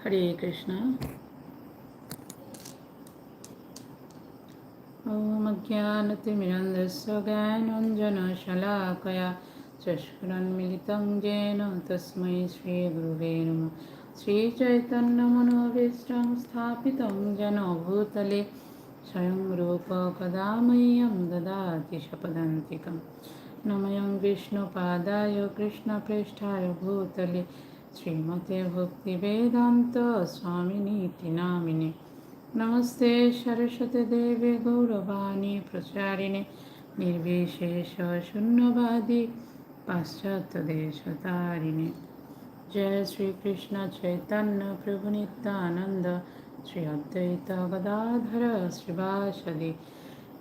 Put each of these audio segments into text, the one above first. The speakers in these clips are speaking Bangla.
হরে কৃষ্ণ ॐ अज्ञानतिमिरन्धस्य ज्ञानञ्जनशलाकया चष्कुरन्मिलितं येन तस्मै श्रीगुरुवे नमः श्रीचैतन्यमनोभीष्टं स्थापितं येन भूतले स्वयं रूप कदा मह्यं ददाति शपदन्तिकं नमयं विष्णुपादाय कृष्णप्रेष्ठाय भूतले श्रीमते भक्तिवेदान्त स्वामिनीति नामिने नमस्ते सरस्वती देवी गौरवाणी प्रचारिणे निर्विशेष शून्यवादी पाश्चात्यदेशतारिणे जय श्री कृष्ण चैतन्य प्रभु नित्यानंद श्री अद्वैत गदाधर श्रीवासदि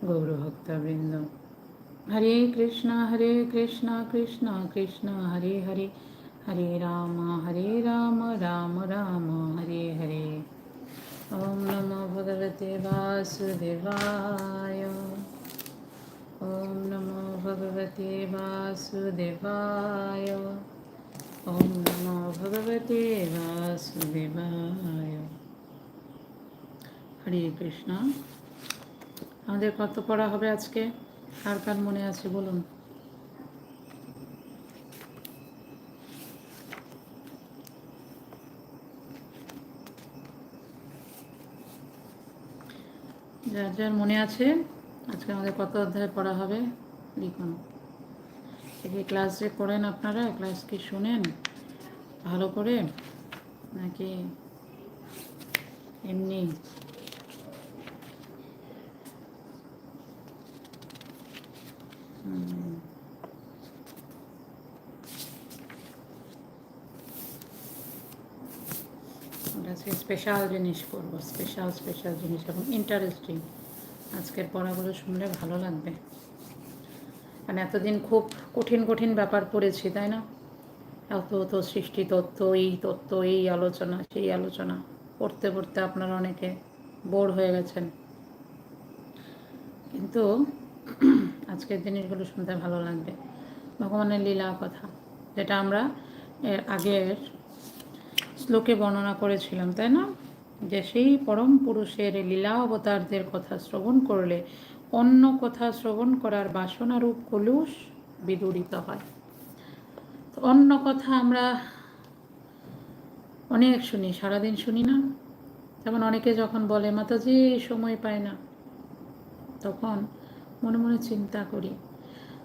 गौरभक्तवृंद हरे कृष्ण हरे कृष्ण कृष्ण कृष्ण हरे हरे हरे राम हरे राम राम राम हरे हरे ॐ नमो भगवते वासुदेवाय ॐ नमो भगवते वासुदेवाय ॐ नमो भगवते वासुदेवाय হরে কৃষ্ণ আমাদের কত পড়া হবে আজকে কার কার মনে আছে বলুন যার যার মনে আছে, আজকে আমাদের কত অধ্যায় পড়া হবে, লিখুন। এই ক্লাস যে করেন আপনারা ক্লাস কি শুনেন, ভালো করে, নাকি এমনি আজকে স্পেশাল জিনিস করব স্পেশাল স্পেশাল জিনিস এবং ইন্টারেস্টিং আজকের পড়াগুলো শুনলে ভালো লাগবে। মানে এতদিন খুব কঠিন কঠিন ব্যাপার পড়েছি, তাই না? এত তো সৃষ্টি তত্ত্ব, এই তত্ত্ব, এই আলোচনা, সেই আলোচনা। পড়তে পড়তে আপনারা অনেকে বোর হয়ে গেছেন। কিন্তু আজকের জিনিসগুলো শুনতে ভালো লাগবে। ভগবানের লীলা কথা, যেটা আমরা এর আগের শ্লোকে বর্ণনা করেছিলাম, তাই না? যে সেই পরম পুরুষের লীলা অবতারদের কথা শ্রবণ করলে অন্য কথা শ্রবণ করার বাসনারূপ কলুষ বিদূরিত হয়। তো অন্য কথা আমরা অনেক শুনি, সারাদিন শুনি না। যেমন অনেকে যখন বলে, মাতাজি সময় পায় না। তখন মনে মনে চিন্তা করি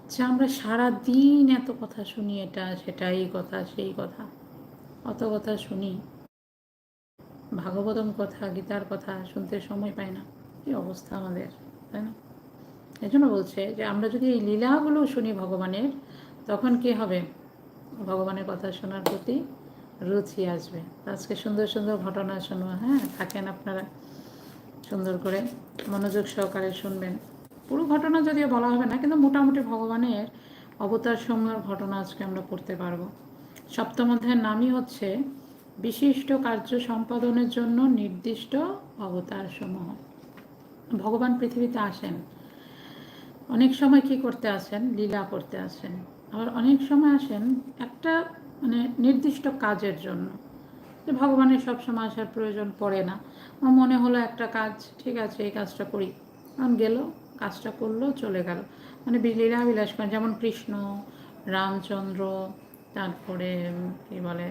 যে আমরা সারা দিন এত কথা শুনি, এটা, সেটা, এই কথা, সেই কথা। অত কথা শুনি। ভাগবতম কথা, গীতার কথা শুনতে সময় পাই না। কি অবস্থা আমাদের, তাই না? এই জন্য বলছে যে, আমরা যদি এই লীলাগুলো শুনি ভগবানের, তখন কি হবে? ভগবানের কথা শোনার প্রতি রুচি আসবে। আজকে সুন্দর সুন্দর ঘটনা শুনব হ্যাঁ? থাকেন আপনারা। সুন্দর করে মনোযোগ সহকারে শুনবেন। পুরো ঘটনা যদিও বলা হবে না, কিন্তু মোটামুটি ভগবানের অবতার সমূহের ঘটনা আজকে আমরা পড়তে পারব। সপ্তম অধ্যায়ের নামই হচ্ছে বিশিষ্ট কার্য সম্পাদনের জন্য নির্দিষ্ট অবতার সমূহ ভগবান পৃথিবীতে আসেন। অনেক সময় কি করতে আসেন? লীলা করতে আসেন। আবার অনেক সময় আসেন একটা মানে নির্দিষ্ট কাজের জন্য। যে ভগবানের সব সময় আসার প্রয়োজন পড়ে না। আমার মনে হলো একটা কাজ, ঠিক আছে, এই কাজটা করি। কারণ গেল, কাজটা করল, চলে গেল। মানে লীলা বিলাস করেন যেমন কৃষ্ণ, রামচন্দ্র তারপরে কি বলে,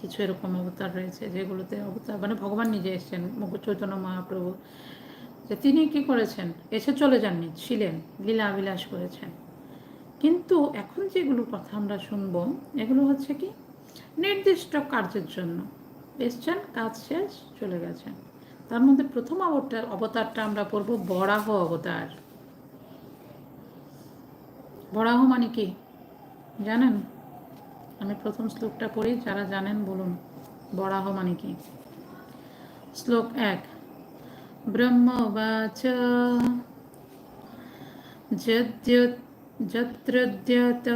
কিছু এরকম অবতার রয়েছে যেগুলোতে অবতার মানে ভগবান নিজে এসছেন চৈতন্য মহাপ্রভু, যে তিনি কি করেছেন? এসে চলে যাননি, ছিলেন, লীলা বিলাস করেছেন। কিন্তু এখন যেগুলো কথা আমরা শুনব, এগুলো হচ্ছে কি? নির্দিষ্ট কার্যের জন্য। এসছেন, কাজ শেষ, চলে গেছেন। তার মধ্যে প্রথম অবতার, অবতারটা আমরা পড়ব বরাহ অবতার। বরাহ মানে কি? জানেন? আমি প্রথম শ্লোকটা পড়ি, যারা জানেন বলুন। বরাহ মানে কি? শ্লোক এক। ব্রহ্মবাচ যত্রদ্যত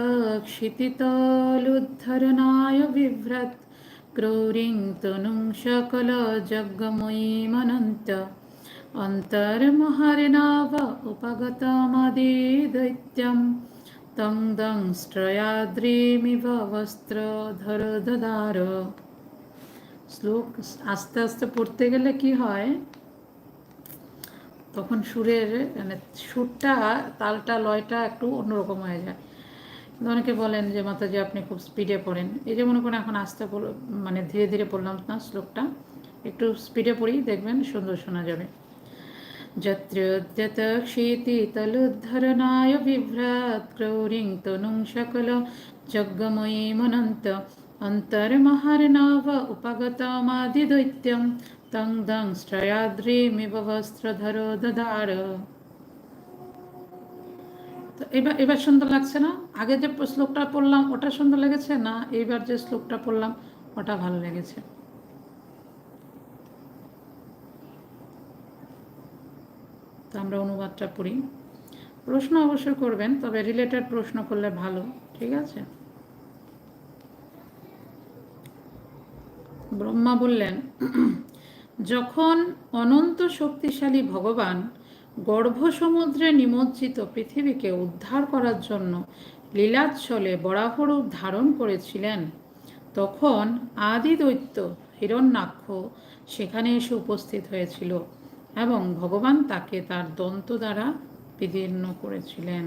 ক্ষিতিতলুদ্ধরণায় বিভ্রত। ক্রৌরিং তনুং সকল যজ্ঞময়ীমনন্ত। অন্তর্মহারিণাব উপগতমদি দৈত্যম তং দং স্ত্রয়াদ্রিমিব বস্ত্রধর দদার শ্লোক আস্তে আস্তে পড়তে গেলে কি হয়? তখন সুরের মানে সুরটা, তালটা, লয়টা একটু অন্যরকম হয়ে যায়। অনেকে বলেন যে, মাতাজি, আপনি খুব স্পিডে পড়েন। এই যে, মনে করেন এখন আস্তে মানে ধীরে ধীরে পড়লাম না শ্লোকটা। একটু স্পিডে পড়ি, দেখবেন সুন্দর শোনা যাবে। যত্রদ্যতক্ষেতি তলুদ্ধরণায় বিভ্রাত ক্রৌরিং তনুং সকল যজ্ঞময়ীমনন্ত অন্তর্মহার্ণাভ উপগতমাদিদৈত্যম তং দং স্ত্রয়াদ্রিমিব বস্ত্রধরো দদার তো এবার এবার সুন্দর লাগছে না? আগে যে শ্লোকটা পড়লাম, ওটা সুন্দর লেগেছে না? এইবার যে শ্লোকটা পড়লাম, ওটা ভালো লেগেছে। তো আমরা অনুবাদটা পড়ি। প্রশ্ন অবশ্যই করবেন, তবে রিলেটেড প্রশ্ন করলে ভালো, ঠিক আছে? ব্রহ্মা বললেন, যখন অনন্ত শক্তিশালী ভগবান গর্ভ সমুদ্রে নিমজ্জিত পৃথিবীকে উদ্ধার করার জন্য লীলাচ্ছলে বরাহরূপ ধারণ করেছিলেন, তখন আদি দৈত্য হিরণ্যাক্ষ সেখানে এসে উপস্থিত হয়েছিল। এবং ভগবান তাকে তার দন্ত দ্বারা বিদীর্ণ করেছিলেন।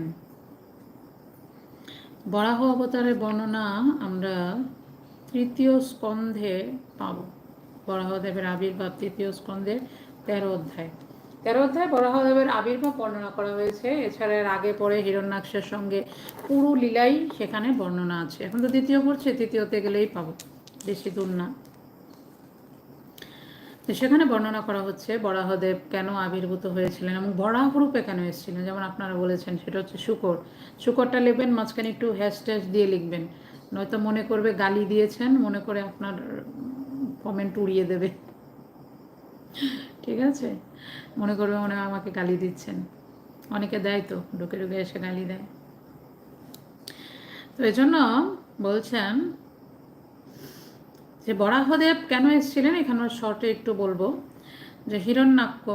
বরাহ অবতারের বর্ণনা আমরা তৃতীয় স্কন্ধে পাব। বরাহদেবের আবির্ভাব তৃতীয় স্কন্ধের তেরো অধ্যায়। তেরো অধ্যায় বরাহদেবের আবির্ভাব বর্ণনা করা হয়েছে। এছাড়া এর আগে পরে হিরণ্যাক্ষের সঙ্গে পুরো লীলাই সেখানে বর্ণনা আছে। এখন তো দ্বিতীয় পড়ছে, তৃতীয়তে গেলেই পাবো। বেশি দূর না। সেখানে বর্ণনা করা হচ্ছে, বরাহদেব কেন আবির্ভূত হয়েছিলেন এবং বরাহ রূপে কেন এসেছিলেন? যেমন আপনারা বলেছেন, সেটা হচ্ছে শুকর। শুকরটা লিখবেন মাঝখানে একটু হ্যাশট্যাশ দিয়ে লিখবেন। নয়তো মনে করবে গালি দিয়েছেন, মনে করে আপনার কমেন্ট উড়িয়ে দেবে। ঠিক আছে? মনে করবে মনে আমাকে গালি দিচ্ছেন। অনেকে দেয় তো, ঢুকে ঢুকে এসে গালি দেয়। তো এজন্য বলছেন যে বরাহদেব কেন এসেছিলেন এখানে শর্টে একটু বলব। যে হিরণ্যাক্ষ,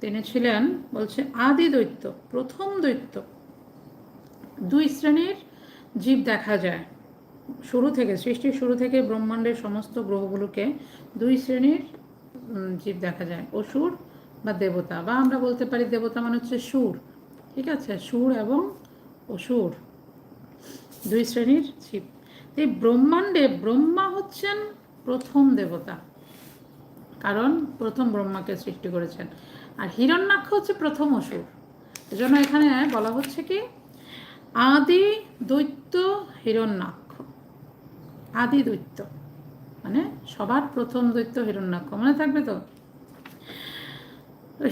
তিনি ছিলেন বলছে আদি দৈত্য, প্রথম দৈত্য। দুই শ্রেণির জীব দেখা যায়। শুরু থেকে, সৃষ্টির শুরু থেকে ব্রহ্মাণ্ডের সমস্ত গ্রহগুলোকে দুই শ্রেণির জীব দেখা যায়। অসুর বা দেবতা, বা আমরা বলতে পারি দেবতা মানে হচ্ছে সুর। ঠিক আছে? সুর এবং অসুর। দুই শ্রেণির জীব। এই ব্রহ্মাণ্ডে ব্রহ্মা হচ্ছেন প্রথম দেবতা। কারণ প্রথম ব্রহ্মাকে সৃষ্টি করেছেন। আর হিরণ্যাক্ষ হচ্ছে প্রথম অসুর। এজন্য এখানে বলা হচ্ছে কি? আদি দৈত্য হিরণ্যাক্ষ। আদি দৈত্য। মানে সবার প্রথম দৈত্য হিরণ্যাক্ষ। মনে থাকবে তো?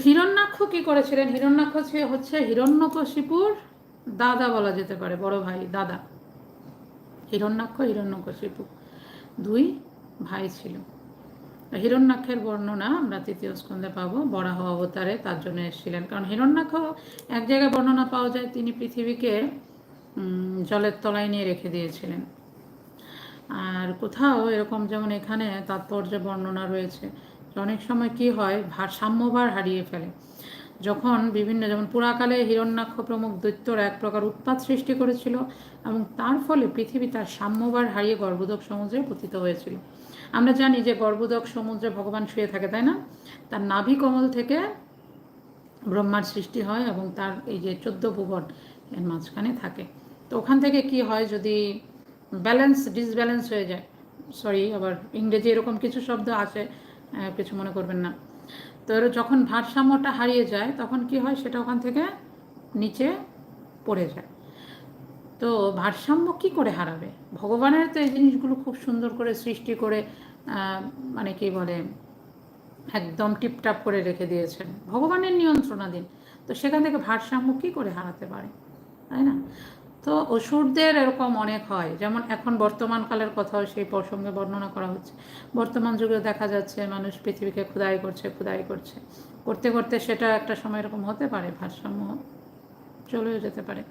হিরণ্যাক্ষ কি করেছিলেন? হিরণ্যাক্ষ হচ্ছে হিরণ্যকশিপুর দাদা বলা যেতে পারে, বড় ভাই, দাদা। হিরণ্যাক্ষ হিরণ্যকশিপু দুই, ভাই ছিল। হিরণ্যাক্ষের বর্ণনা আমরা তৃতীয় স্কন্ধে পাবো, বরাহ অবতারে তার জন্য এসেছিলেন। কারণ হিরণ্যাক্ষ এক জায়গায় বর্ণনা পাওয়া যায়, তিনি পৃথিবীকে জলের তলায় নিয়ে রেখে দিয়েছিলেন। আর কোথাও এরকম যেমন এখানে তাৎপর্য বর্ণনা রয়েছে অনেক সময় কি হয়, ভারসাম্যভার হারিয়ে ফেলে। যখন বিভিন্ন, যেমন পুরাকালে হিরণ্যাক্ষ প্রমুখ দৈত্যর এক প্রকার উৎপাত সৃষ্টি করেছিল এবং তার ফলে পৃথিবী তার সাম্যবার হারিয়ে গর্ভোদক সমুদ্রে পতিত হয়েছিল। আমরা জানি যে গর্ভোদক সমুদ্রে ভগবান শুয়ে থাকে, তাই না? তার নাভি কমল থেকে ব্রহ্মার সৃষ্টি হয় এবং তার এই যে চোদ্দ ভুবন এর মাঝখানে থাকে। তো ওখান থেকে কি হয় যদি ব্যালেন্স ডিসব্যালেন্স হয়ে যায়? সরি আবার ইংরেজি এরকম কিছু শব্দ আছে কিছু মনে করবেন না। তো যখন ভারসাম্যটা হারিয়ে যায়, তখন কি হয়? সেটা ওখান থেকে নিচে পড়ে যায়। তো ভারসাম্য কি করে হারাবে? ভগবানের তো এই জিনিসগুলো খুব সুন্দর করে সৃষ্টি করে মানে কি বলে, একদম টিপটাপ করে রেখে দিয়েছেন। ভগবানের নিয়ন্ত্রণাধীন। তো সেখান থেকে ভারসাম্য কী করে হারাতে পারে? তাই না? তো অসুরদের এরকম অনেক হয়। যেমন এখন বর্তমান কালের কথাও সেই প্রসঙ্গে বর্ণনা করা হচ্ছে। বর্তমান যুগে দেখা যাচ্ছে মানুষ পৃথিবীকে ক্ষুদাই করছে ক্ষুদাই করছে। করতে করতে সেটা একটা সময় এরকম হতে পারে, ভারসাম্য চলেও যেতে পারে।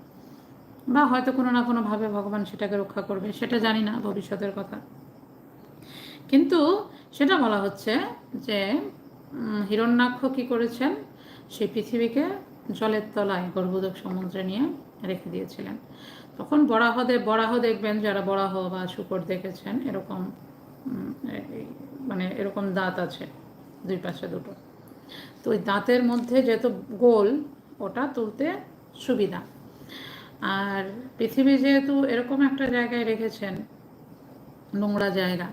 বা হয়তো কোনো না কোনোভাবে ভগবান সেটাকে রক্ষা করবে, সেটা জানি না ভবিষ্যতের কথা। কিন্তু সেটা বলা হচ্ছে যে হিরণ্যাক্ষ কী করেছেন? সেই পৃথিবীকে জলের তলায় গর্ভোদক সমুদ্রে নিয়ে রেখে দিয়েছিলেন। তখন বরাহদের, বরাহ দেখবেন যারা বরাহ বা শুকর দেখেছেন, এরকম মানে এরকম দাঁত আছে, দুই পাশে দুটো। তো ওই দাঁতের মধ্যে যেহেতু গোল, ওটা তুলতে সুবিধা। আর পৃথিবী যেহেতু এরকম একটা জায়গায় রেখেছেন, নোংরা জায়গা,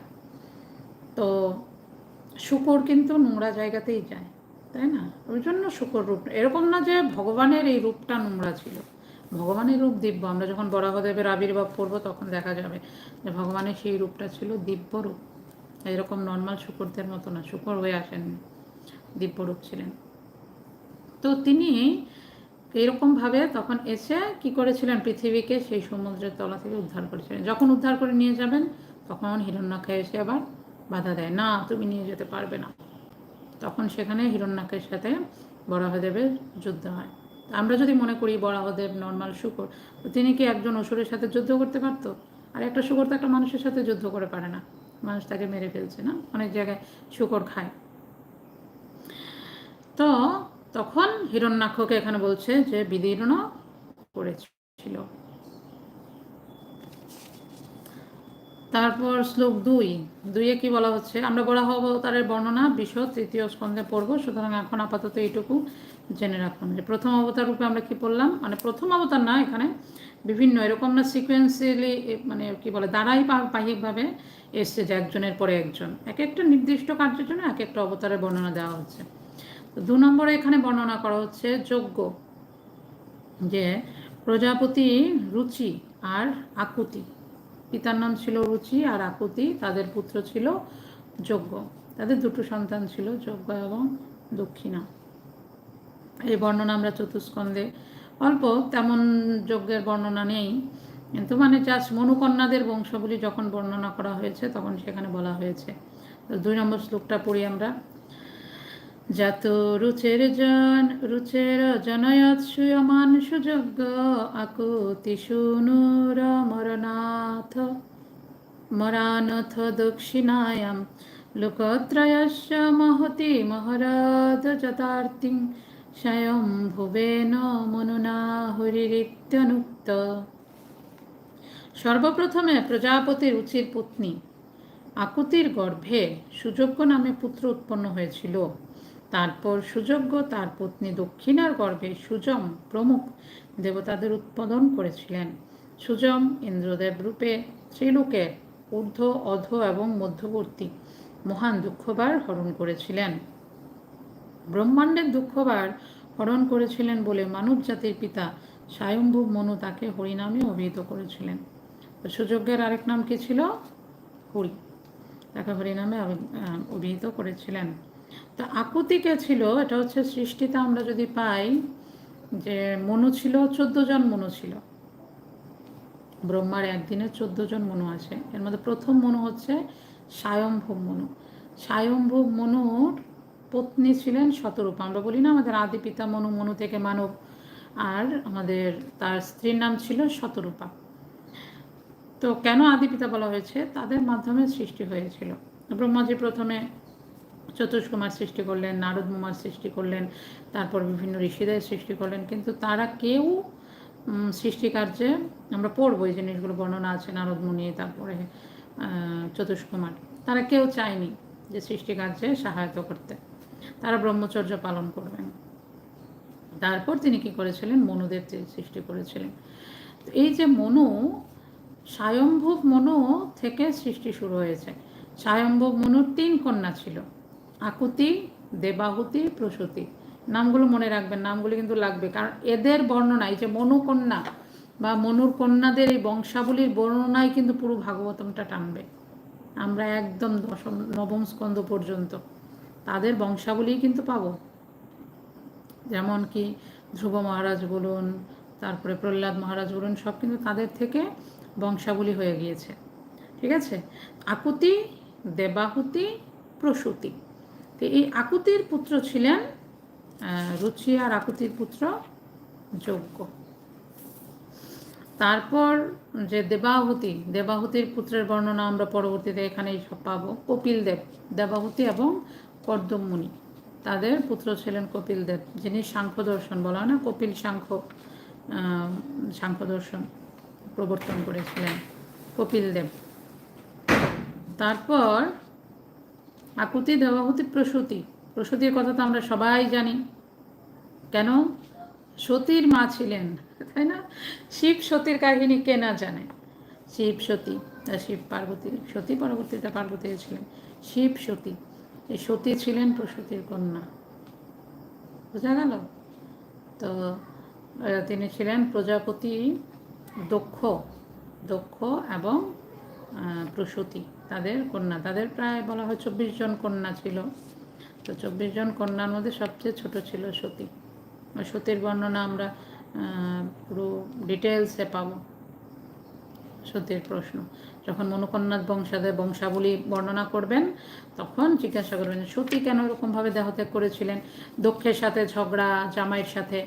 তো শুকর কিন্তু নোংরা জায়গাতেই যায়, তাই না? ওই জন্য শুকর রূপ, এরকম না যে ভগবানের এই রূপটা নোংরা ছিল। ভগবানের রূপ দিব্য। আমরা যখন বরাহদেবের আবির্ভাব করব, তখন দেখা যাবে যে ভগবানের সেই রূপটা ছিল দিব্য রূপ। এরকম নর্মাল শুকরদের মতো না, শুকর হয়ে আসেননি দিব্যরূপ ছিলেন। তো তিনি এরকমভাবে তখন এসে কি করেছিলেন পৃথিবীকে? সেই সমুদ্রের তলা থেকে উদ্ধার করেছিলেন। যখন উদ্ধার করে নিয়ে যাবেন, তখন হিরণ্যাক্ষা এসে আবার বাধা দেয়, না, তুমি নিয়ে যেতে পারবে না। তখন সেখানে হিরণ্যাক্ষের সাথে বরাহদেবের যুদ্ধ হয়। আমরা যদি মনে করি বরাহদেব নর্মাল শুকর, তিনি কি একজন অসুরের সাথে যুদ্ধ করতে পারতো? আর একটা শুকর তো একটা মানুষের সাথে যুদ্ধ করে পারে না। মানুষ তাকে মেরে ফেলছে, না? অনেক জায়গায় শুকর খায়। তো তখন হিরণ্যাক্ষকে এখানে বলছে যে বিদীর্ণ করেছিল। তারপর শ্লোক দুই। দুইয়ে কি বলা হচ্ছে? আমরা বলা অবতারের বর্ণনা বিশ্ব তৃতীয় স্কন্ধে পড়ব, সুতরাং এখন আপাতত এইটুকু। জেনে রাখুন যে প্রথম অবতার রূপে আমরা কি পড়লাম? মানে প্রথম অবতার না, এখানে বিভিন্ন এরকম না সিকোয়েন্সিয়ালি মানে কি বলে দাঁড়াই পাহিকভাবে এসছে যে একজনের পরে একজন। এক একটা নির্দিষ্ট কার্যের জন্য এক একটা অবতারের বর্ণনা দেওয়া হচ্ছে। তো দু নম্বরে এখানে বর্ণনা করা হচ্ছে যজ্ঞ, যে প্রজাপতি রুচি আর আকুতি। পিতার নাম ছিল রুচি আর আকুতি, তাদের পুত্র ছিল যজ্ঞ। তাদের দুটো সন্তান ছিল যজ্ঞ এবং দক্ষিণা। এই বর্ণনা আমরা চতুষ্কন্ধে। অল্প তেমন যজ্ঞের বর্ণনা নেই। কিন্তু মানে জাস্ট মনুকন্যাদের বংশাবলী যখন বর্ণনা করা হয়েছে, তখন সেখানে বলা হয়েছে। তো দুই নম্বর শ্লোকটা পড়ি আমরা। যত রুচের জন, রুচের জনয়ত সুয়মান সুযজ্ঞ আকুতি শুনুর মরনাথ মরানথ দক্ষিণায়াম লোকত্রয়স্য মহতি মহরদ যতার্তিং স্বয়ং ভুবেন মনুনা হরিরিত্যনুক্ত সর্বপ্রথমে প্রজাপতির রুচির পত্নী, আকুতির গর্ভে সুযোগ্য নামে পুত্র উৎপন্ন হয়েছিল। তারপর সুযোগ্য তার পত্নী দক্ষিণার গর্ভে সুজম প্রমুখ দেবতাদের উৎপাদন করেছিলেন। সুজম ইন্দ্রদেব রূপে ত্রিলোকের ঊর্ধ্ব, অধ এবং মধ্যবর্তী মহান দুঃখবার হরণ করেছিলেন। ব্রহ্মাণ্ডের দুঃখবার হরণ করেছিলেন বলে মানব জাতির পিতা স্বয়ম্ভু মনু তাকে হরিনামে অভিহিত করেছিলেন। সুযোগ্যের আরেক নাম কি ছিল? হরি। তাকে হরিনামে অভিহিত করেছিলেন। তো আকুতিকে ছিল? এটা হচ্ছে সৃষ্টিতে আমরা যদি পাই যে মনু ছিল, চোদ্দ জন মনু ছিল। ব্রহ্মার একদিনে চোদ্দ জন মনু আছে। এর মধ্যে প্রথম মনু হচ্ছে স্বয়ম্ভব মনু। স্বয়ম্ভব মনুর পত্নী ছিলেন শতরূপা। আমরা বলি না, আমাদের আদি পিতা মনু মনু থেকে মানব। আর আমাদের তার স্ত্রীর নাম ছিল শতরূপা। তো কেন আদি পিতা বলা হয়েছে? তাদের মাধ্যমে সৃষ্টি হয়েছিল। ব্রহ্মাজি প্রথমে চতুষ্কুমার সৃষ্টি করলেন, নারদ মুমার সৃষ্টি করলেন, তারপর বিভিন্ন ঋষিদের সৃষ্টি করলেন। কিন্তু তারা কেউ সৃষ্টিকার্যে আমরা পড়ব, এই জিনিসগুলো বর্ণনা আছে নারদ মুনি, তারপরে চতুষ্কুমার। তারা কেউ চায়নি যে সৃষ্টিকার্যে সহায়তা করতে। তারা ব্রহ্মচর্য পালন করবেন। তারপর তিনি কি করেছিলেন? মনুদেব সৃষ্টি করেছিলেন। এই যে মনু, স্বয়ম্ভব মনু থেকে সৃষ্টি শুরু হয়েছে। স্বয়ম্ভব মনুর তিন কন্যা ছিল। আকুতি, দেবাহুতি, প্রসূতি। নামগুলো মনে রাখবেন, নামগুলো কিন্তু লাগবে। কারণ এদের বর্ণনা, এই যে মনুকন্যা বা মনুর কন্যাদের এই বংশাবলীর বর্ণনায় কিন্তু পুরো ভাগবতমটা টানবে। আমরা একদম দশম, নবম স্কন্ধ পর্যন্ত। তাদের বংশাবলী কিন্তু পাব। যেমন কি ধ্রুব মহারাজ বলুন, তারপরে প্রহ্লাদ মহারাজ বলুন, সব কিন্তু তাদের থেকে বংশাবলী হয়ে গিয়েছে। ঠিক আছে? আকুতি, দেবাহুতি, প্রসূতি। তো এই আকুতির পুত্র ছিলেন রুচি আর আকুতির পুত্র যজ্ঞ। তারপর যে দেবাহুতি, দেবাহুতির পুত্রের বর্ণনা আমরা পরবর্তীতে এখানেই সব পাবো। কপিল দেব, দেবাহুতি এবং কর্দমমুনি তাদের পুত্র ছিলেন কপিল দেব, যিনি সাংখ্য দর্শন বলা হয় না, কপিল সাংখ্য সাংখ্য দর্শন প্রবর্তন করেছিলেন কপিল দেব। তারপর আকুতি দেবাহুতি প্রসূতি। প্রসূতির কথা তো আমরা সবাই জানি। কেন? সতীর মা ছিলেন, তাই না? শিব সতীর কাহিনী কে না জানে? শিব সতী, তা শিব পার্বতী, সতী পরবর্তীতে পার্বতী ছিলেন। শিব সতী। এই সতী ছিলেন প্রসূতির কন্যা। বোঝা গেল তো তিনি ছিলেন প্রজাপতি দক্ষ দক্ষ এবং প্রসূতি, তাদের কন্যা। তাদের প্রায় বলা হয় চব্বিশ জন কন্যা ছিল। তো চব্বিশ জন কন্যার মধ্যে সবচেয়ে ছোট ছিল সতী। সতীর বর্ণনা আমরা পুরো ডিটেলসে পাবো। সতীর প্রশ্ন। যখন মনুকন্যাথ বংশাদের বংশাবলী বর্ণনা করবেন, তখন জিজ্ঞাসা করবেন, সতী কেন এরকমভাবে দেহত্যাগ করেছিলেন? দক্ষের সাথে ঝগড়া, জামাইয়ের সাথে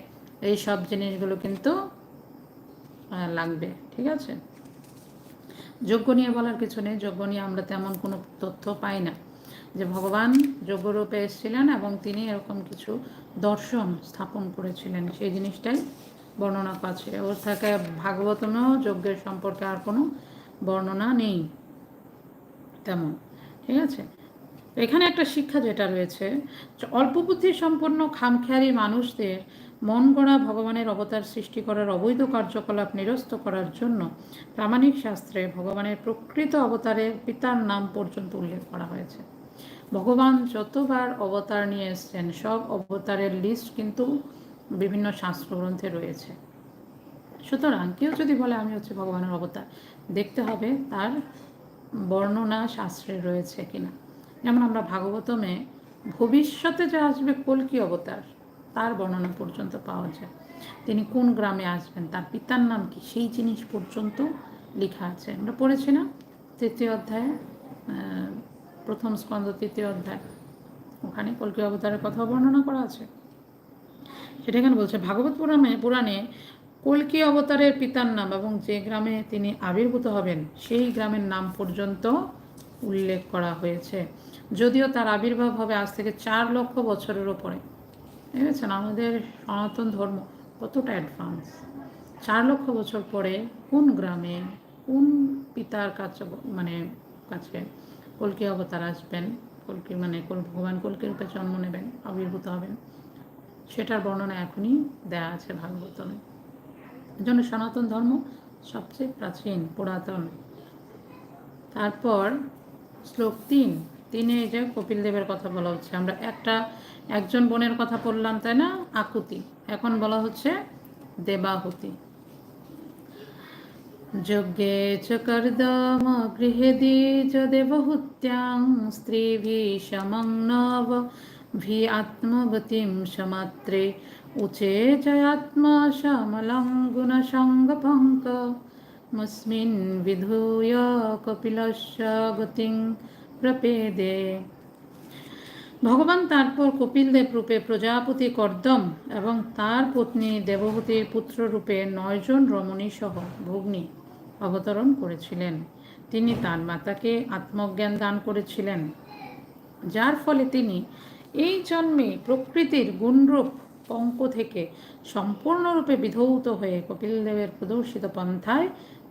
এই সব জিনিসগুলো কিন্তু লাগবে। ঠিক আছে? যজ্ঞ নিয়ে বলার কিছু নেই। যজ্ঞ নিয়ে আমরা তেমন কোনো তথ্য পাই না যে ভগবান যজ্ঞরূপে এসেছিলেন এবং তিনি এরকম কিছু দর্শন স্থাপন করেছিলেন। সেই জিনিসটাই বর্ণনা পাচ্ছে। ওর থাকে ভাগবতমেও যজ্ঞের সম্পর্কে আর কোনো বর্ণনা নেই। তেমন, ঠিক আছে? এখানে একটা শিক্ষা যেটা রয়েছে অল্প বুদ্ধি সম্পন্ন খামখেয়ালি মানুষদের মন গড়া ভগবানের অবতার সৃষ্টি করার অবৈধ কার্যকলাপ নিরস্ত করার জন্য প্রামাণিক শাস্ত্রে ভগবানের প্রকৃত অবতারের পিতার নাম পর্যন্ত উল্লেখ করা হয়েছে। ভগবান যতবার অবতার নিয়ে এসছেন, সব অবতারের লিস্ট কিন্তু বিভিন্ন শাস্ত্রগ্রন্থে রয়েছে। সুতরাং কেউ যদি বলে, আমি হচ্ছে ভগবানের অবতার, দেখতে হবে তার বর্ণনা শাস্ত্রে রয়েছে কিনা। যেমন আমরা ভাগবতমে ভবিষ্যতে যে আসবে কল্কি অবতার, তার বর্ণনা পর্যন্ত পাওয়া যায়। তিনি কোন গ্রামে আসবেন, তার পিতার নাম কি, সেই জিনিস পর্যন্ত লেখা আছে। আমরা পড়েছি না? তৃতীয় অধ্যায়ে প্রথম স্কন্ধ তৃতীয় অধ্যায়। ওখানে কল্কি অবতারের কথা বর্ণনা করা আছে? সেটা এখানে বলছে, ভাগবত পুরাণে পুরাণে কল্কি অবতারের পিতার নাম এবং যে গ্রামে তিনি আবির্ভূত হবেন, সেই গ্রামের নাম পর্যন্ত উল্লেখ করা হয়েছে। যদিও তার আবির্ভাব হবে আজ থেকে চার লক্ষ বছরের ওপরে বুঝেছেন আমাদের সনাতন ধর্ম, কতটা অ্যাডভান্স চার লক্ষ বছর পরে কোন গ্রামে, কোন পিতার কাছে মানে কাছে কল্কি অবতার আসবেন? কলকি মানে ভগবান কল্কি রূপে জন্ম নেবেন, আবির্ভূত হবেন? সেটার বর্ণনা এখনই দেয়া আছে ভাগবতমে এই জন্য সনাতন ধর্ম সবচেয়ে প্রাচীন, পুরাতন। তারপর শ্লোক তিন, তিনে এই যে কপিল দেবের কথা বলা হচ্ছে। আমরা একটা, একজন বোনের কথা বললাম তাই না? আকুতি। এখন বলা হচ্ছে দেবাহুতি। যজ্ঞে চ গৃহেদি চ দেবহুত্যাং স্ত্রীভি সমং নব। ভি আত্মগতিম সমাত্রে উচে জয়াত্মা শ্যামলং গুণসঙ্গপঙ্ক মস্মিন বিধূয় কপিলস্য গতিং প্রপেদে ভগবান তারপর কপিলদেব রূপে প্রজাপতি কর্দম এবং তার পত্নী দেবহতীর পুত্র রূপে নয়জন রমণী সহ ভগ্নী অবতরণ করেছিলেন তিনি তার মাতাকে আত্মজ্ঞান দান করেছিলেন যার ফলে তিনি এই জন্মে প্রকৃতির গুণরূপ পঙ্ক থেকে সম্পূর্ণরূপে বিধৌত হয়ে কপিলদেবের প্রদর্শিত পন্থায়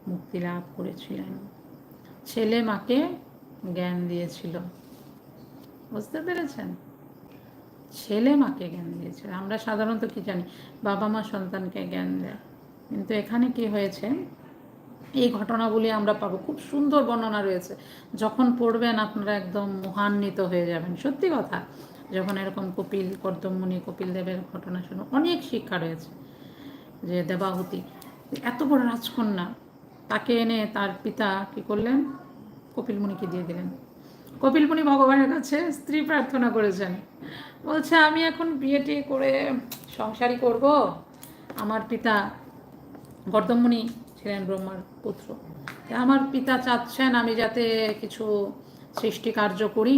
মুক্তি লাভ করেছিলেন। ছেলে মাকে জ্ঞান দিয়েছিল। বুঝতে পেরেছেন? ছেলে মাকে জ্ঞান দিয়েছিল। আমরা সাধারণত কি জানি, বাবা মা সন্তানকে জ্ঞান দেয়। কিন্তু এখানে কি হয়েছে? এই ঘটনাগুলি আমরা পাবো। খুব সুন্দর বর্ণনা রয়েছে। যখন পড়বেন আপনারা একদম মহান্বিত হয়ে যাবেন। সত্যি কথা। যখন এরকম কপিল কর্দমমণি কপিল দেবের ঘটনা শুনো, অনেক শিক্ষা রয়েছে যে দেবাহুতি, এত বড় রাজকন্যা, তাকে এনে তার পিতা কি করলেন? কপিল মুনিকে দিয়ে দিলেন। কপিল মুনি ভগবানের কাছে স্ত্রী প্রার্থনা করেছেন। বলছে, আমি এখন বিয়ে টিয়ে করে সংসারই করব। আমার পিতা গর্দমুনি ছিলেন ব্রহ্মার পুত্র। আমার পিতা চাচ্ছেন আমি যাতে কিছু সৃষ্টি কার্য করি।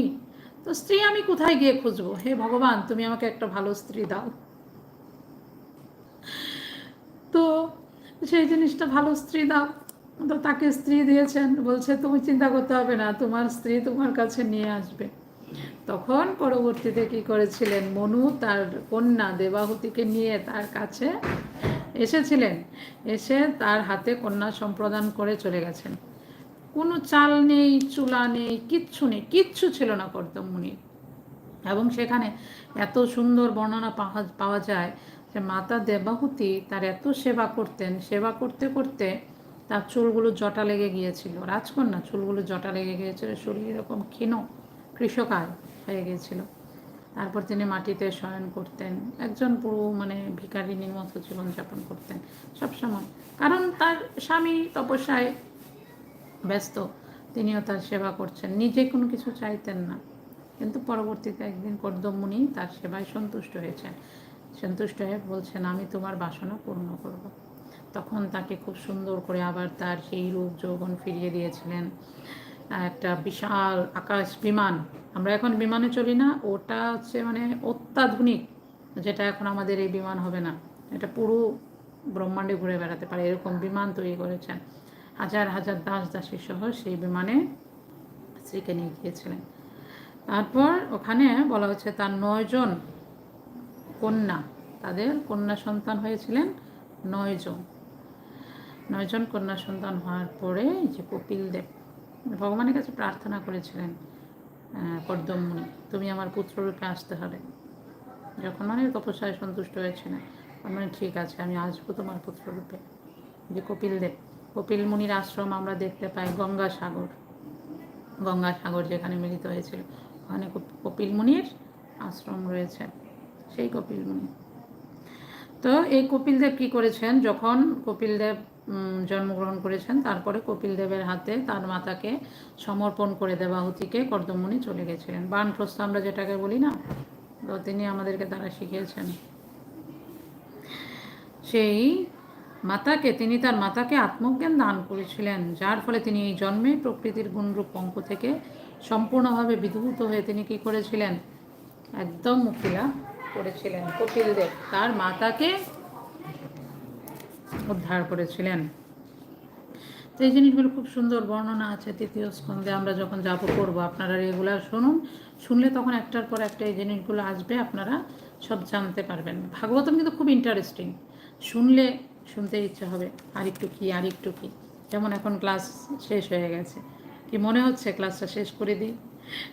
তো স্ত্রী আমি কোথায় গিয়ে খুঁজবো? হে ভগবান, তুমি আমাকে একটা ভালো স্ত্রী দাও। তো সেই জিনিসটা ভালো স্ত্রী দাও। তো তাকে স্ত্রী দিয়েছেন, বলছে, তুমি চিন্তা করতে হবে না, তোমার স্ত্রী তোমার কাছে নিয়ে আসবে। তখন পরবর্তীতে কি করেছিলেন? মনু তার কন্যা দেবাহুতিকে নিয়ে তার কাছে এসেছিলেন। এসে তার হাতে কন্যা সম্প্রদান করে চলে গেছেন। কোনো চাল নেই, চুলা নেই, কিচ্ছু নেই, কিচ্ছু ছিল না কর্দম মুনির এবং সেখানে এত সুন্দর বর্ণনা পাওয়া পাওয়া যায় যে মাতা দেবাহুতি তার এত সেবা করতেন, সেবা করতে করতে তার চুলগুলো জটা লেগে গিয়েছিল, রাজকন্যা চুলগুলো জটা লেগে গিয়েছিল, শরীর এরকম ক্ষীণ কৃষকায় হয়ে গিয়েছিল। তারপর তিনি মাটিতে শয়ন করতেন, একজন পুরো মানে ভিকারিনীর মতো জীবনযাপন করতেন সবসময়। কারণ তার স্বামী তপস্যায় ব্যস্ত, তিনিও তার সেবা করছেন। নিজে কোনো কিছু চাইতেন না। কিন্তু পরবর্তীতে একদিন কর্দমুনি তার সেবায় সন্তুষ্ট হয়েছেন। সন্তুষ্ট হয়ে বলছেন, আমি তোমার বাসনা পূর্ণ করব। তখন তাকে খুব সুন্দর করে আবার তার সেই রূপ যৌবন ফিরিয়ে দিয়েছিলেন। একটা বিশাল আকাশ বিমান। আমরা এখন বিমানে চলি না, ওটা হচ্ছে মানে অত্যাধুনিক, যেটা এখন আমাদের এই বিমান হবে না। এটা পুরো ব্রহ্মাণ্ডে ঘুরে বেড়াতে পারে, এরকম বিমান তৈরি করেছেন। হাজার হাজার দাস দাসী সহ সেই বিমানে স্ত্রীকে নিয়ে গিয়েছিলেন। তারপর ওখানে বলা হচ্ছে তার নয়জন কন্যা, তাদের কন্যা সন্তান হয়েছিলেন নয়জন নয়জন কন্যা সন্তান হওয়ার পরে যে কপিল দেব, ভগবানের কাছে প্রার্থনা করেছিলেন কর্দমমণি তুমি আমার পুত্ররূপে আসতে হবে। যখন মানে তপস্যায় সন্তুষ্ট হয়েছিলেন মানে ঠিক আছে, আমি আসব তোমার পুত্ররূপে। যে কপিল দেব কপিল মুনির আশ্রম আমরা দেখতে পাই গঙ্গাসাগর। গঙ্গাসাগর যেখানে মিলিত হয়েছিল, ওখানে কপিল মুনির আশ্রম রয়েছে, সেই কপিল মুনি। তো এই কপিল দেব কী করেছেন? যখন কপিল দেব জন্মগ্রহণ করেছেন, তারপরে কপিল দেবের হাতে তার মাতাকে সমর্পণ করে দেওয়া হতিকে কর্দমুনি চলে গেছিলেন। বানপ্রস্থ আমরা যেটাকে বলি না, তো তিনি আমাদেরকে তারা শিখিয়েছেন। সেই মাতাকে, তিনি তার মাতাকে আত্মজ্ঞান দান করেছিলেন, যার ফলে তিনি এই জন্মে প্রকৃতির গুণরূপ পঙ্ক থেকে সম্পূর্ণভাবে বিধূত হয়ে তিনি কি করেছিলেন? একদম মুক্তিলাভ করেছিলেন কপিল দেব। তার মাতাকে উদ্ধার করেছিলেন। তো এই জিনিসগুলো খুব সুন্দর বর্ণনা আছে তৃতীয় স্কন্ধে, আমরা যখন যাব করব আপনারা রেগুলার শুনুন, শুনলে তখন একটার পর একটা এই জিনিসগুলো আসবে, আপনারা সব জানতে পারবেন। ভাগবতম কিন্তু খুব ইন্টারেস্টিং শুনলে শুনতে ইচ্ছা হবে আর একটু কী আর একটু কী। যেমন এখন ক্লাস শেষ হয়ে গেছে। কি মনে হচ্ছে ক্লাসটা শেষ করে দিই?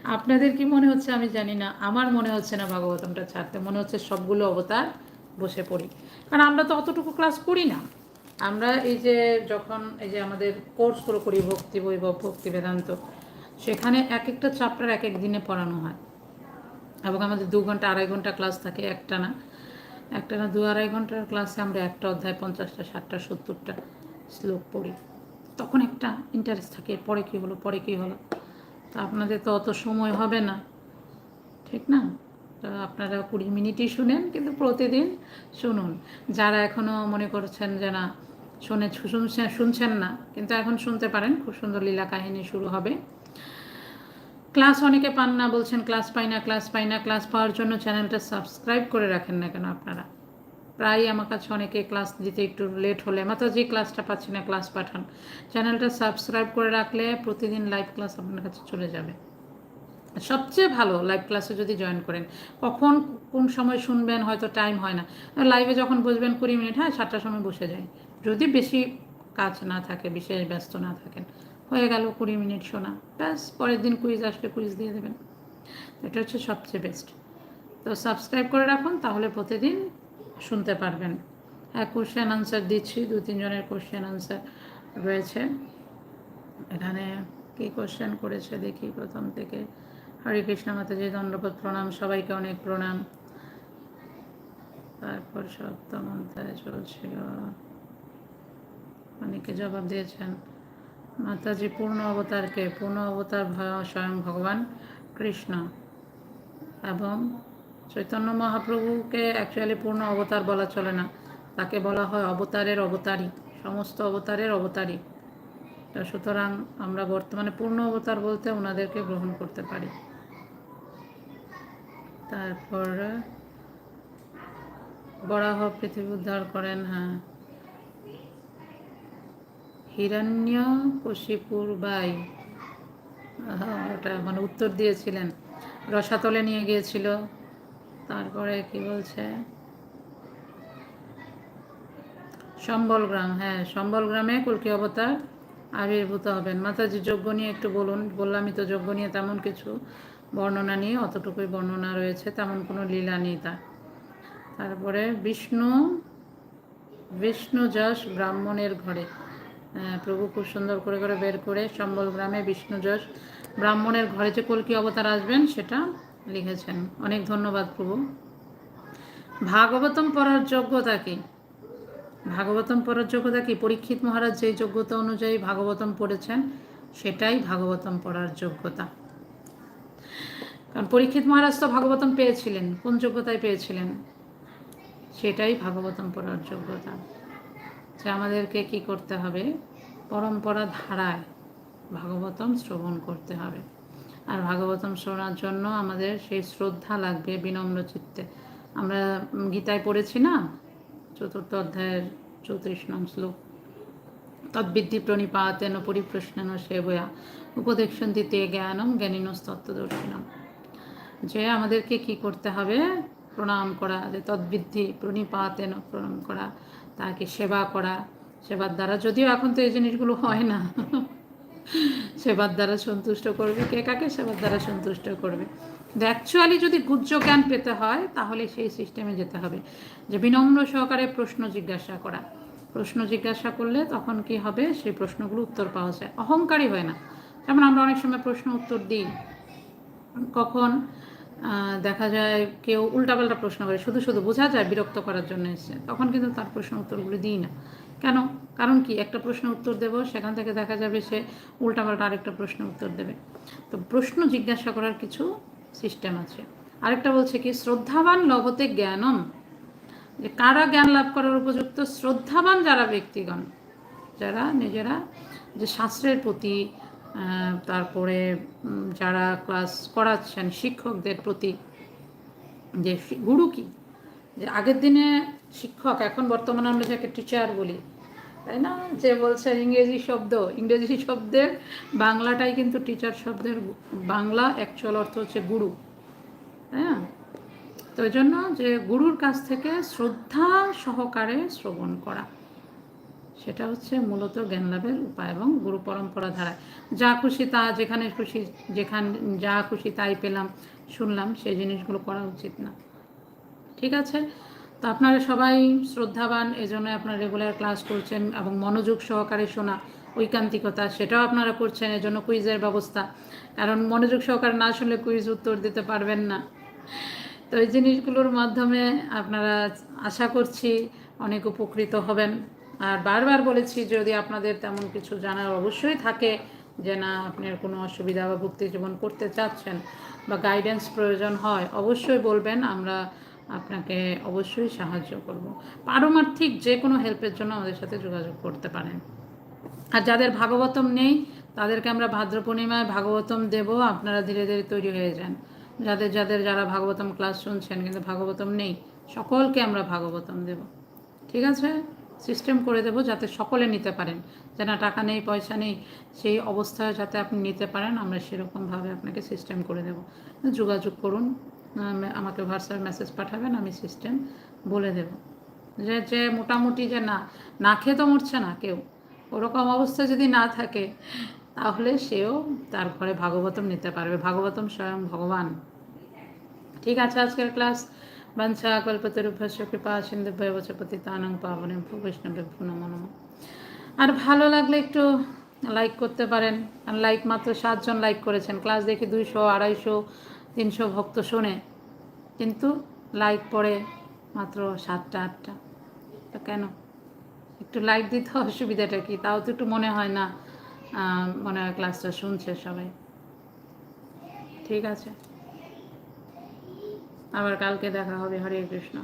আপনাদের কি মনে হচ্ছে আমি জানি না, আমার মনে হচ্ছে না ভাগবতমটা ছাড়তে, মনে হচ্ছে সবগুলো অবতার বসে পড়ি। কারণ আমরা তো অতটুকু ক্লাস করি না। আমরা এই যে যখন এই যে আমাদের কোর্সগুলো করি ভক্তি বৈভব, ভক্তি বেদান্ত, সেখানে এক একটা চ্যাপ্টার এক এক দিনে পড়ানো হয়। এবং আমাদের দু ঘণ্টা, আড়াই ঘণ্টা ক্লাস থাকে একটা না একটা না দু আড়াই ঘণ্টার ক্লাসে আমরা একটা অধ্যায় পঞ্চাশটা, ষাটটা, সত্তরটা শ্লোক পড়ি। তখন একটা ইন্টারেস্ট থাকে, পরে কী হলো, পরে কী হলো। তা আপনাদের তো অত সময় হবে না, ঠিক না? আপনারা কুড়ি মিনিটই শুনেন, কিন্তু প্রতিদিন শুনুন। যারা এখনও মনে করছেন যে না, শুনে, শুনছেন শুনছেন না, কিন্তু এখন শুনতে পারেন, খুব সুন্দর লীলা কাহিনী শুরু হবে। ক্লাস অনেকে পান না, বলছেন, ক্লাস পাই না, ক্লাস পাই না, ক্লাস পাওয়ার জন্য চ্যানেলটা সাবস্ক্রাইব করে রাখেন না কেন আপনারা? প্রায় আমার কাছে অনেকে ক্লাস দিতে একটু লেট হলে, মাত্র যে ক্লাসটা পাচ্ছি না, ক্লাস পাঠান। চ্যানেলটা সাবস্ক্রাইব করে রাখলে প্রতিদিন লাইভ ক্লাস আপনার কাছে চলে যাবে। সবচেয়ে ভালো, লাইভ ক্লাসে যদি জয়েন করেন, কখন কোন সময় শুনবেন, হয়তো টাইম হয় না। লাইভে যখন বসবেন কুড়ি মিনিট হ্যাঁ সাতটার সময় বসে যায়। যদি বেশি কাজ না থাকে, বিশেষ ব্যস্ত না থাকেন হয়ে গেল কুড়ি মিনিট শোনা। ব্যাস, পরের দিন কুইজ আসলে কুইজ দিয়ে দেবেন। এটা হচ্ছে সবচেয়ে বেস্ট তো সাবস্ক্রাইব করে রাখুন, তাহলে প্রতিদিন শুনতে পারবেন। হ্যাঁ কোশ্চেন আনসার দিচ্ছি দু তিনজনের কোশ্চেন আনসার রয়েছে। এখানে কী কোশ্চেন করেছে দেখি প্রথম থেকে। হরে কৃষ্ণ মাতাজি দণ্ডপদ প্রণাম। সবাইকে অনেক প্রণাম। তারপর সপ্তম অধ্যায় চলছিল। অনেকে জবাব দিয়েছেন। মাতাজি পূর্ণ অবতারকে, পূর্ণ অবতার স্বয়ং ভগবান কৃষ্ণ এবং চৈতন্য মহাপ্রভুকে অ্যাকচুয়ালি পূর্ণ অবতার বলা চলে না। তাকে বলা হয় অবতারের অবতারী, সমস্ত অবতারের অবতারী। সুতরাং আমরা বর্তমানে পূর্ণ অবতার বলতে ওনাদেরকে গ্রহণ করতে পারি। তারপর বরাহ পৃথিবী উদ্ধার করেন হ্যাঁ। হিরণ্য কশিপুর বাই ওটা মানে উত্তর দিয়েছিলেন। রসাতলে নিয়ে গিয়েছিল। তারপরে কি বলছে? সম্বল গ্রাম হ্যাঁ সম্বল গ্রামে কলকি অবতার আবির্ভূত হবেন। মাতাজি যজ্ঞ নিয়ে একটু বলুন। বললামই তো যজ্ঞ নিয়ে তেমন কিছু বর্ণনা নিয়ে অতটুকুই বর্ণনা রয়েছে, তেমন কোনো লীলা নেই তার তারপরে বিষ্ণু বিষ্ণু যশ ব্রাহ্মণের ঘরে। প্রভু খুব সুন্দর করে করে বের করে সম্বল গ্রামে বিষ্ণু যশ, ব্রাহ্মণের ঘরে যে কলকি অবতার আসবেন সেটা লিখেছেন। অনেক ধন্যবাদ প্রভু। ভাগবতম পড়ার যোগ্যতা কি? ভাগবতম পড়ার যোগ্যতা কি? পরীক্ষিত মহারাজ যেই যোগ্যতা অনুযায়ী ভাগবতম পড়েছেন, সেটাই ভাগবতম পড়ার যোগ্যতা। কারণ পরীক্ষিত মহারাজ তো ভাগবতম পেয়েছিলেন, কোন যোগ্যতায় পেয়েছিলেন? সেটাই ভাগবতম পড়ার যোগ্যতা। যে আমাদেরকে কি করতে হবে? পরম্পরা ধারায় ভাগবতম শ্রবণ করতে হবে। আর ভাগবতম শোনার জন্য আমাদের সেই শ্রদ্ধা লাগবে বিনম্র চিত্তে। আমরা গীতায় পড়েছি না? চতুর্থ অধ্যায়ের চৌত্রিশ নং শ্লোক। তদ্বিদ্ধি প্রণিপাতেন পরিপ্রশ্নেন সেবয়া। উপদেশন্তি তে জ্ঞানম জ্ঞানীনস্তত্ত্বদর্শিনম। যে আমাদেরকে কি করতে হবে? প্রণাম করা, যে তদ্বিদ্ধি প্রণিপাতেন প্রণাম করা। তাকে সেবা করা, সেবার দ্বারা যদিও এখন তো এই জিনিসগুলো হয় না। সেবার দ্বারা সন্তুষ্ট করবে কে কাকে? সেবার দ্বারা সন্তুষ্ট করবে। কিন্তু অ্যাকচুয়ালি যদি গুজ্জ জ্ঞান পেতে হয়, তাহলে সেই সিস্টেমে যেতে হবে। যে বিনম্র সহকারে প্রশ্ন জিজ্ঞাসা করা। প্রশ্ন জিজ্ঞাসা করলে তখন কি হবে? সেই প্রশ্নগুলো উত্তর পাওয়া যায়। অহংকারী হয় না। যেমন আমরা অনেক সময় প্রশ্ন উত্তর দিই। কখন? দেখা যায় কেউ উল্টাপাল্টা প্রশ্ন করে, শুধু শুধু বোঝা যায় বিরক্ত করার জন্য এসছে। তখন কিন্তু তার প্রশ্ন উত্তরগুলো দিই না। কেন? কারণ কি? একটা প্রশ্ন উত্তর দেব, সেখান থেকে দেখা যাবে সে উল্টাপাল্টা আরেকটা প্রশ্ন উত্তর দেবে। তো প্রশ্ন জিজ্ঞাসা করার কিছু সিস্টেম আছে। আরেকটা বলছে কি, শ্রদ্ধাবান লভতে জ্ঞানম। যে কারা জ্ঞান লাভ করার উপযুক্ত? শ্রদ্ধাবান যারা ব্যক্তিগণ, যারা নিজেরা যে শাস্ত্রের প্রতি তারপরে যারা ক্লাস করাচ্ছেন শিক্ষকদের প্রতি যে গুরু কি? যে আগের দিনে শিক্ষক, এখন বর্তমানে আমরা যাকে টিচার বলি, তাই না? যে বলছে ইংরেজি শব্দ, ইংরেজি শব্দের, বাংলাটাই কিন্তু টিচার শব্দের বাংলা অ্যাকচুয়াল অর্থ হচ্ছে গুরু হ্যাঁ তো ওই জন্য যে গুরুর কাছ থেকে শ্রদ্ধা সহকারে শ্রবণ করা। সেটা হচ্ছে মূলত জ্ঞান লাভের উপায় এবং গুরু পরম্পরা ধারায়। যা খুশি তা যেখানে খুশি, যেখান, যা খুশি তাই পেলাম, শুনলাম, সেই জিনিসগুলো করা উচিত না। ঠিক আছে? তো আপনারা সবাই শ্রদ্ধাবান এই জন্য আপনারা রেগুলার ক্লাস করছেন এবং মনোযোগ সহকারে শোনা, ঐকান্তিকতা, সেটাও আপনারা করছেন, এজন্য কুইজের ব্যবস্থা। কারণ মনোযোগ সহকারে না শুনলে কুইজ উত্তর দিতে পারবেন না। তো এই জিনিসগুলোর মাধ্যমে আপনারা আশা করছি অনেক উপকৃত হবেন। আর বারবার বলেছি, যদি আপনাদের তেমন কিছু জানার অবশ্যই থাকে যে না আপনার কোনো অসুবিধা বা ভক্তি জীবন করতে চাচ্ছেন বা গাইডেন্স প্রয়োজন হয়, অবশ্যই বলবেন, আমরা আপনাকে অবশ্যই সাহায্য করব। পারমার্থিক যে কোনো হেল্পের জন্য আমাদের সাথে যোগাযোগ করতে পারেন। আর যাদের ভাগবতম নেই, তাদেরকে আমরা ভাদ্র পূর্ণিমায় ভাগবতম দেব, আপনারা ধীরে ধীরে তৈরি হয়ে যান। যাদের যাদের যারা ভাগবতম ক্লাস শুনছেন, কিন্তু ভাগবতম নেই, সকলকে আমরা ভাগবতম দেব। ঠিক আছে? সিস্টেম করে দেবো যাতে সকলে নিতে পারেন। যে না, টাকা নেই, পয়সা নেই, সেই অবস্থায় যাতে আপনি নিতে পারেন, আমরা সেরকমভাবে আপনাকে সিস্টেম করে দেব। যোগাযোগ করুন আমাকে হোয়াটসঅ্যাপ মেসেজ পাঠাবেন, আমি সিস্টেম বলে দেব। যে যে মোটামুটি যে না না খেয়ে তো মরছে না কেউ। ওরকম অবস্থা যদি না থাকে, তাহলে সেও তার ঘরে ভাগবতম নিতে পারবে। ভাগবতম স্বয়ং ভগবান। ঠিক আছে, আজকের ক্লাস বঞ্চা কল্পতরুভ্যস্য কৃপা সিন্ধুভ্য পতিতানং পাবনে বৈষ্ণবে নমো নম। আর ভালো লাগলে একটু লাইক করতে পারেন। আর লাইক মাত্র সাতজন লাইক করেছেন। ক্লাস দেখি দুইশো, আড়াইশো, তিনশো ভক্ত শোনে। কিন্তু লাইক পড়ে মাত্র সাতটা, আটটা। কেন? একটু লাইক দিতে অসুবিধাটা কি? তাও তো একটু মনে হয় না। মনে হয় ক্লাসটা শুনছে সবাই। ঠিক আছে? আবার কালকে দেখা হবে হরে কৃষ্ণ।